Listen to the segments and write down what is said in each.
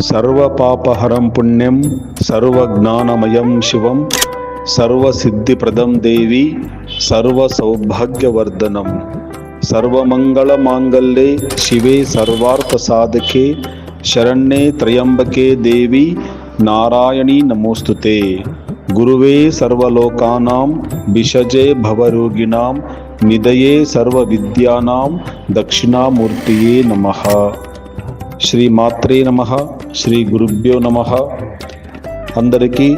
सर्वपापहरं पुण्यं सर्वज्ञानमयं शिवं सर्वसिद्धिप्रदं देवी सर्वसौभाग्यवर्धनं। सर्वमङ्गलमाङ्गल्ये शिवे सर्वार्थसाधके शरण्ये त्र्यम्बके देवी नारायणी नमोऽस्तु ते गुरुवे सर्वलोकानां विषजे भवरोगिणां निधये सर्वविद्यानां दक्षिणामूर्तये नमः। श्रीमात्रे नमः। శ్రీ గురుభ్యో నమ. అందరికీ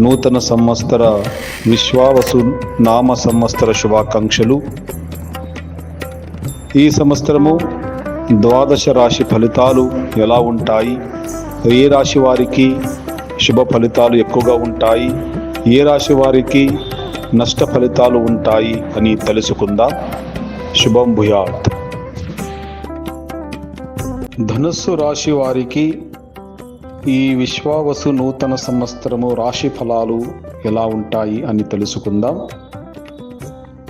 నూతన సంవత్సర విశ్వావసు నామ సంవత్సర శుభాకాంక్షలు. ఈ సంవత్సరము ద్వాదశ రాశి ఫలితాలు ఎలా ఉంటాయి? ఏ రాశి వారికి శుభ ఫలితాలు ఎక్కువగా ఉంటాయి? ఏ రాశి వారికి నష్ట ఫలితాలు ఉంటాయి అని తెలుసుకుందాం. శుభం భూయాత్. ధనుస్సు రాశి వారికి ఈ విశ్వావసు నూతన సంవత్సరము రాశి ఫలాలు ఎలా ఉంటాయి అని తెలుసుకుందాం.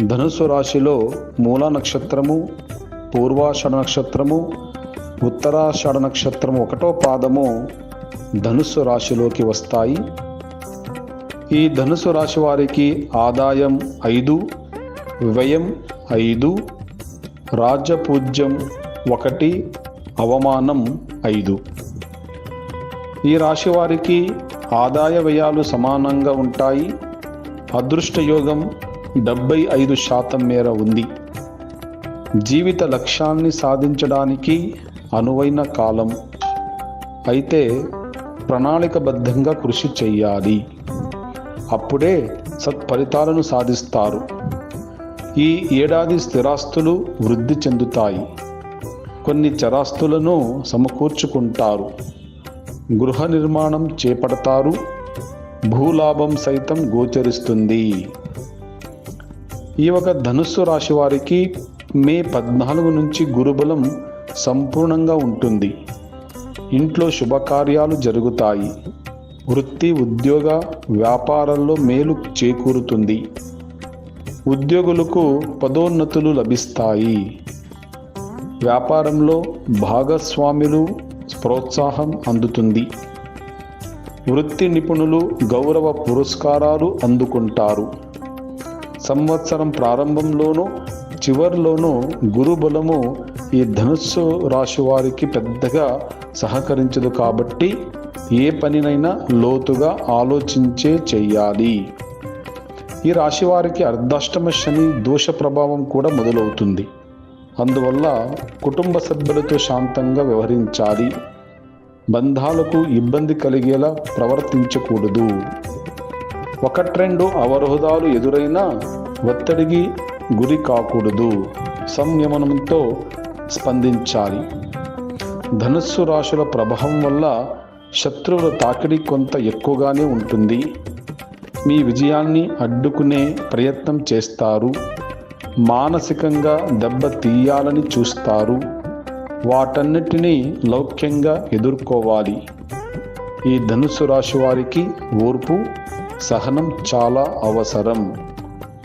ధనుస్సు రాశిలో మూల నక్షత్రము పూర్వాషాఢ నక్షత్రము ఉత్తరాషాఢ నక్షత్రము ఒకటో పాదము ధనుస్సు రాశిలోకి వస్తాయి. ఈ ధనుసు రాశి వారికి ఆదాయం ఐదు వ్యయం ఐదు రాజ్యపూజ్యం ఒకటి అవమానం ఐదు. ఈ రాశి వారికి ఆదాయ వ్యయాలు సమానంగా ఉంటాయి. అదృష్ట యోగం డెబ్బై ఐదు శాతం మేర ఉంది. జీవిత లక్ష్యాన్ని సాధించడానికి అనువైన కాలం. అయితే ప్రణాళికబద్ధంగా కృషి చేయాలి అప్పుడే సత్ఫలితాలను సాధిస్తారు. ఈ ఏడాది స్థిరాస్తులు వృద్ధి చెందుతాయి. కొన్ని చరాస్తులను సమకూర్చుకుంటారు. గృహ నిర్మాణం చేపడతారు భూలాభం సైతం గోచరిస్తుంది. ఈ ఒక ధనుస్సు రాశి వారికి మే పద్నాలుగు నుంచి గురుబలం సంపూర్ణంగా ఉంటుంది. ఇంట్లో శుభకార్యాలు జరుగుతాయి. వృత్తి ఉద్యోగ వ్యాపారంలో మేలు చేకూరుతుంది. ఉద్యోగులకు పదోన్నతులు లభిస్తాయి. వ్యాపారంలో భాగస్వాములు ప్రోత్సాహం అందుతుంది. వృత్తి నిపుణులు గౌరవ పురస్కారాలు అందుకుంటారు. సంవత్సరం ప్రారంభంలోనూ చివరిలోనూ గురుబలము ఈ ధనుస్సు రాశి వారికి పెద్దగా సహకరించదు కాబట్టి ఏ పనినైనా లోతుగా ఆలోచించే చెయ్యాలి. ఈ రాశి వారికి అర్ధాష్టమ శని దోష ప్రభావం కూడా మొదలవుతుంది. అందువల్ల కుటుంబ సభ్యులతో శాంతంగా వ్యవహరించాలి. బంధాలకు ఇబ్బంది కలిగేలా ప్రవర్తించకూడదు. ఒకట్రెండు అవరోధాలు ఎదురైనా ఒత్తిడికి గురి కాకూడదు. సంయమనంతో స్పందించాలి. ధనుస్సు రాశుల ప్రభావం వల్ల శత్రువుల తాకిడి కొంత ఎక్కువగానే ఉంటుంది. మీ విజయాన్ని అడ్డుకునే ప్రయత్నం చేస్తారు. మానసికంగా దెబ్బ తీయాలని చూస్తారు. వాటన్నిటినీ లౌక్యంగా ఎదుర్కోవాలి. ఈ ధనుసు రాశి వారికి ఓర్పు సహనం చాలా అవసరం.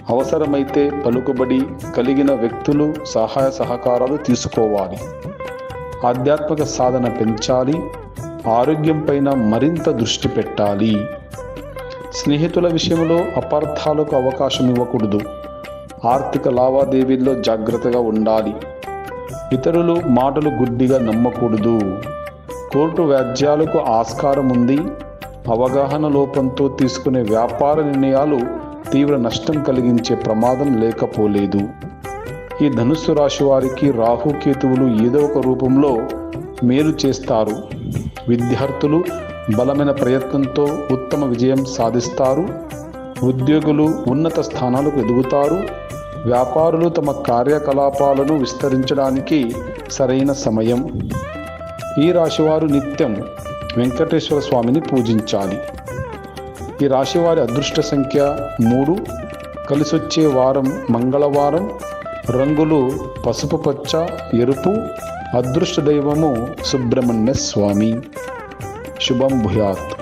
అవసరమైతే పలుకుబడి కలిగిన వ్యక్తులు సహాయ సహకారాలు తీసుకోవాలి. ఆధ్యాత్మిక సాధన పెంచాలి. ఆరోగ్యం పైన మరింత దృష్టి పెట్టాలి. స్నేహితుల విషయంలో అపార్థాలకు అవకాశం ఇవ్వకూడదు. ఆర్థిక లావాదేవీల్లో జాగ్రత్తగా ఉండాలి. ఇతరులు మాటలు గుడ్డిగా నమ్మకూడదు. కోర్టు వ్యాజ్యాలకు ఆస్కారం ఉంది. అవగాహన లోపంతో తీసుకునే వ్యాపార నిర్ణయాలు తీవ్ర నష్టం కలిగించే ప్రమాదం లేకపోలేదు. ఈ ధనుస్సు రాశి వారికి రాహుకేతువులు ఏదో ఒక రూపంలో మేలు చేస్తారు. విద్యార్థులు బలమైన ప్రయత్నంతో ఉత్తమ విజయం సాధిస్తారు. ఉద్యోగులు ఉన్నత స్థానాలకు ఎదుగుతారు. వ్యాపారులు తమ కార్యకలాపాలను విస్తరించడానికి సరైన సమయం. ఈ రాశివారు నిత్యం వెంకటేశ్వర స్వామిని పూజించాలి. ఈ రాశివారి అదృష్ట సంఖ్య మూడు. కలిసొచ్చే వారం మంగళవారం. రంగులు పసుపు పచ్చ ఎరుపు. అదృష్ట దైవము సుబ్రహ్మణ్య స్వామి. శుభం భూయాత్.